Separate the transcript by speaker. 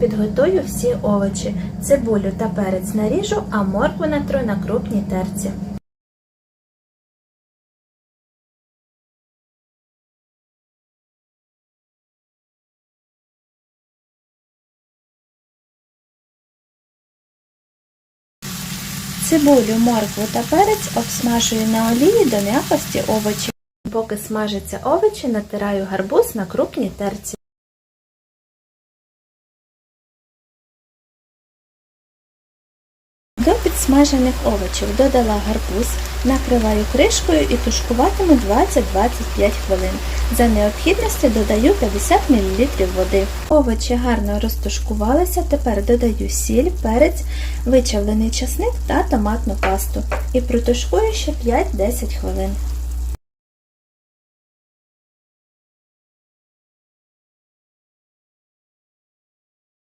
Speaker 1: Підготую всі овочі. Цибулю та перець наріжу, а моркву натру на крупній терці. Цибулю, моркву та перець обсмажую на олії до м'якості овочів. Поки смажаться овочі, натираю гарбуз на крупній терці. До підсмажених овочів додала гарбуз, накриваю кришкою і тушкуватиму 20-25 хвилин. За необхідності додаю 50 мл води. Овочі гарно розтушкувалися, тепер додаю сіль, перець, вичавлений часник та томатну пасту і протушкую ще 5-10 хвилин.